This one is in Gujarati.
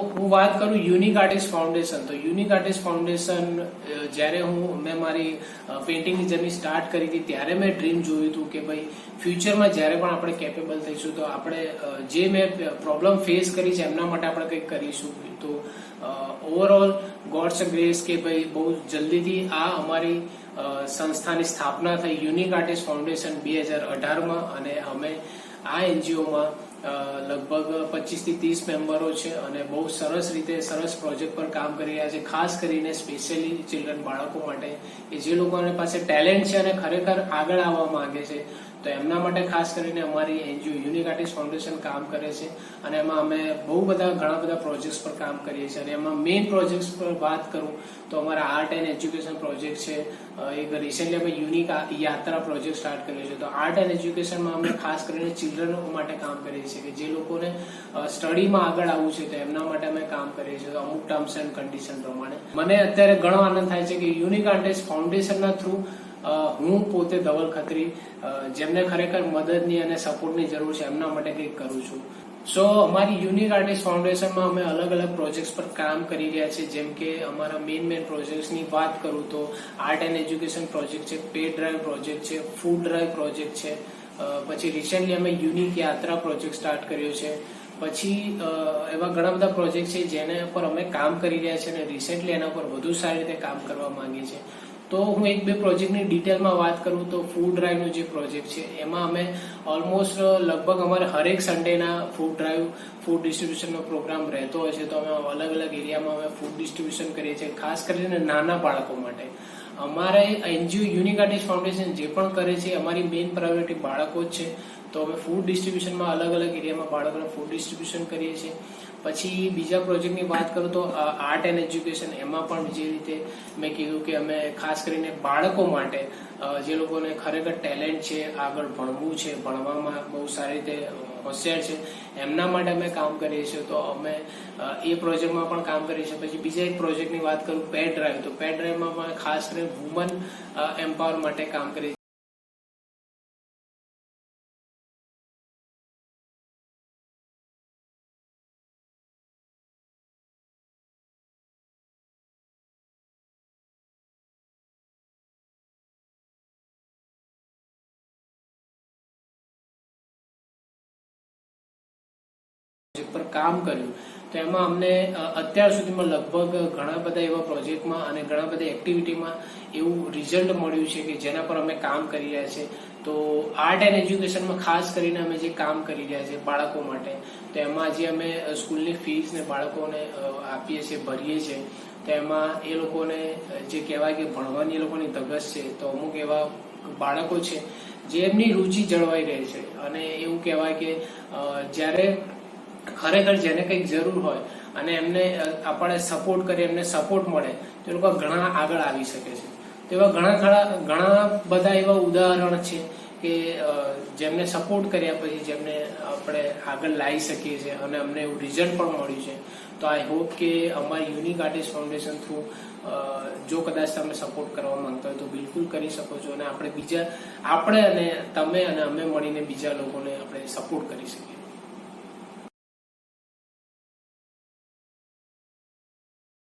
હું વાત કરું યુનિક આર્ટિસ્ટ ફાઉન્ડેશન તો યુનિક આર્ટિસ્ટ ફાઉન્ડેશન જ્યારે હું, મેં મારી પેઇન્ટિંગની જર્ની સ્ટાર્ટ કરી હતી, ત્યારે મેં ડ્રીમ જોયું હતું કે ભાઈ ફ્યુચરમાં જ્યારે પણ આપણે કેપેબલ થઈશું, તો આપણે જે મેં પ્રોબ્લેમ ફેસ કરી છે, એમના માટે આપણે કંઈક કરીશું. તો ઓવરઓલ ગોડ્સ ગ્રેસ કે ભાઈ, બહુ જલ્દીથી આ અમારી સંસ્થાની સ્થાપના થઈ યુનિક આર્ટિસ્ટ ફાઉન્ડેશન બે હજાર અઢારમાં, અને અમે આ એનજીઓમાં લગભગ પચીસથી ત્રીસ મેમ્બરો છે અને બહુ સરસ રીતે સરસ પ્રોજેક્ટ પર કામ કરી રહ્યા છે, ખાસ કરીને સ્પેશિયલી ચિલ્ડ્રન બાળકો માટે કે જે લોકોને પાસે ટેલેન્ટ છે અને ખરેખર આગળ આવવા માંગે છે. તો એમના માટે ખાસ કરીને અમારી એનજીઓ યુનિક આર્ટિસ્ટ ફાઉન્ડેશન કામ કરે છે અને એમાં અમે બહુ બધા ઘણા બધા પ્રોજેક્ટ્સ પર કામ કરીએ છીએ. અને એમાં મેઇન પ્રોજેક્ટ્સ પર વાત કરું તો અમારા આર્ટ એન્ડ એજ્યુકેશન પ્રોજેક્ટ છે. એક રિસેન્ટલી અમે યુનિક યાત્રા પ્રોજેક્ટ સ્ટાર્ટ કર્યો છે. તો આર્ટ એન્ડ એજ્યુકેશનમાં અમે ખાસ કરીને ચિલ્ડ્રન માટે કામ કરીએ છીએ કે જે લોકોને સ્ટડીમાં આગળ આવવું છે તો એમના માટે અમે કામ કરીએ છીએ. અમુક ટર્મ્સ એન્ડ કન્ડિશન પ્રમાણે. મને અત્યારે ઘણો આનંદ થાય છે કે યુનિક આર્ટિસ્ટ ફાઉન્ડેશનના થ્રુ હું પોતે ધવલ ખત્રી જેમને ખરેખર મદદની અને સપોર્ટની જરૂર છે, એમના માટે કંઈક કરું છું. સો અમારી યુનિક આર્ટિસ્ટ ફાઉન્ડેશનમાં અમે અલગ અલગ પ્રોજેક્ટ્સ પર કામ કરી રહ્યા છીએ, જેમ કે અમારા મેઇન મેઇન પ્રોજેક્ટ્સની વાત કરું તો આર્ટ એન્ડ એજ્યુકેશન પ્રોજેક્ટ છે પે ડ્રાઈવ પ્રોજેક્ટ છે ફૂડ ડ્રાઈવ પ્રોજેક્ટ છે પછી રિસેન્ટલી અમે યુનિક યાત્રા પ્રોજેક્ટ સ્ટાર્ટ કર્યો છે. પછી એવા ઘણા બધા પ્રોજેક્ટ છે જેના પર અમે કામ કરી રહ્યા છીએ અને રિસેન્ટલી એના પર વધુ સારી રીતે કામ કરવા માંગીએ છીએ. તો હું એક બે પ્રોજેક્ટની ડિટેલમાં વાત કરું તો ફૂડ ડ્રાઈવનો જે પ્રોજેક્ટ છે, એમાં અમે ઓલમોસ્ટ લગભગ અમારે હરેક સન્ડેના ફૂડ ડ્રાઈવ ફૂડ ડિસ્ટ્રીબ્યુશનનો પ્રોગ્રામ રહેતો હોય છે. તો અમે અલગ અલગ એરિયામાં અમે ફૂડ ડિસ્ટ્રીબ્યુશન કરીએ છીએ, ખાસ કરીને નાના બાળકો માટે. અમારે એનજીઓ યુનિક આર્ટિસ્ટ ફાઉન્ડેશન જે પણ કરે છે, અમારી મેઇન પ્રાયોરિટી બાળકો જ છે. તો અમે ફૂડ ડિસ્ટ્રીબ્યુશનમાં અલગ અલગ એરિયામાં બાળકોને ફૂડ ડિસ્ટ્રીબ્યુશન કરીએ છીએ. પછી બીજા પ્રોજેક્ટની વાત કરું તો આર્ટ એન્ડ એજ્યુકેશન એમાં પણ જે રીતે મેં કીધું કે અમે ખાસ કરીને બાળકો માટે જે લોકોને ખરેખર ટેલેન્ટ છે, આગળ ભણવું છે, ભણવામાં બહુ સારી રીતે હોશિયાર છે, એમના માટે અમે કામ કરીએ છીએ. તો અમે એ પ્રોજેક્ટમાં પણ કામ કરીએ છીએ. પછી બીજા એક પ્રોજેક્ટની વાત કરું પેડ ડ્રાઈવ તો પેડ ડ્રાઈવમાં પણ ખાસ કરીને વુમન એમ્પાવર માટે કામ કરીએ પર કામ કર્યું. તો એમાં અમને અત્યાર સુધીમાં લગભગ ઘણા બધા એવા પ્રોજેક્ટમાં અને ઘણા બધા એક્ટિવિટીમાં એવું રિઝલ્ટ મળ્યું છે કે જેના પર અમે કામ કરી રહ્યા છે. તો આર્ટ એન્ડ એજ્યુકેશનમાં ખાસ કરીને અમે જે કામ કરી રહ્યા છે બાળકો માટે, તો એમાં જે અમે સ્કૂલની ફીસને બાળકોને આપીએ છીએ, ભરીએ છીએ, તો એમાં એ લોકોને જે કહેવાય કે ભણવાની એ લોકોની ધગસ છે, તો અમુક એવા બાળકો છે જે એમની રુચિ જળવાઈ રહે છે. અને એવું કહેવાય કે જ્યારે ખરેખર જેને કંઈક જરૂર હોય અને એમને આપણે સપોર્ટ કરીએ એમને સપોર્ટ મળે, તો એ લોકો ઘણા આગળ આવી શકે છે. તો એવા ઘણા ખરા, ઘણા બધા એવા ઉદાહરણ છે કે જેમને સપોર્ટ કર્યા પછી જેમને આપણે આગળ લાવી શકીએ છીએ અને અમને એવું રિઝલ્ટ પણ મળ્યું છે. તો આઈ હોપ કે અમારી યુનિક આર્ટિસ્ટ ફાઉન્ડેશન થ્રુ જો કદાચ તમે સપોર્ટ કરવા માંગતા હોય તો બિલકુલ કરી શકો છો અને આપણે બીજા, આપણે અને તમે અને અમે મળીને બીજા લોકોને આપણે સપોર્ટ કરી શકીએ.